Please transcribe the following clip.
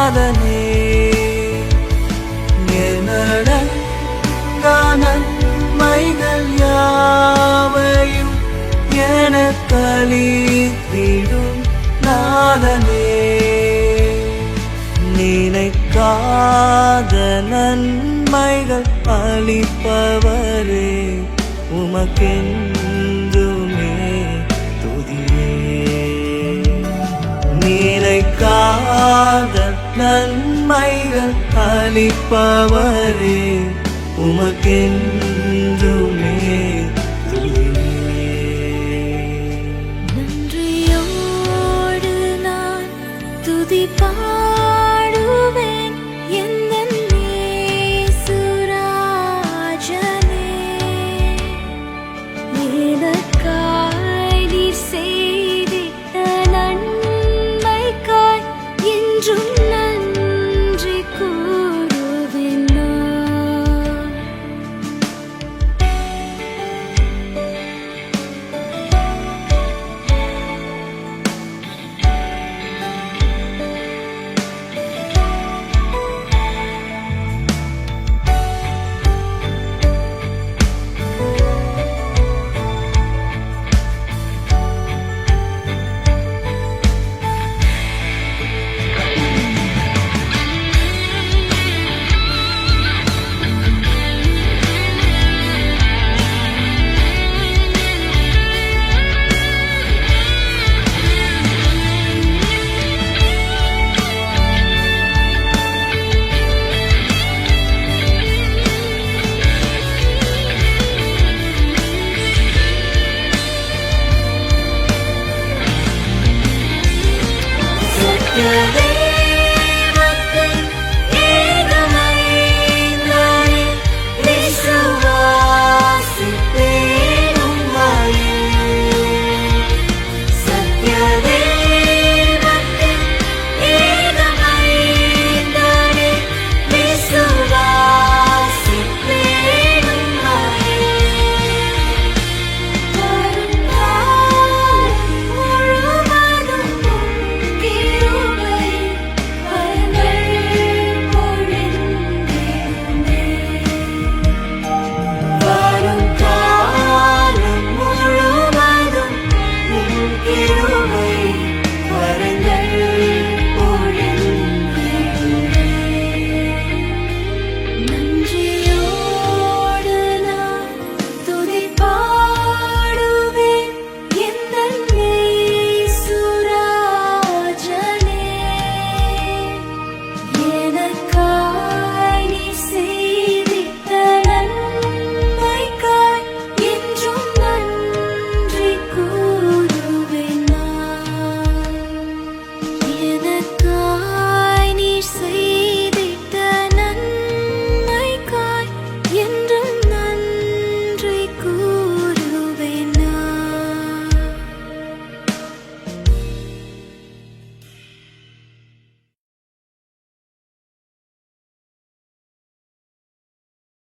நாதனே நன்மைகள் யாவையும் எனக்களி தீடும் நாதனே. நினைக்காத நன்மைகள் அளிப்பவரே உமக்கென் நன்மைகள் அளிப்பவரே. உமக்கென்ன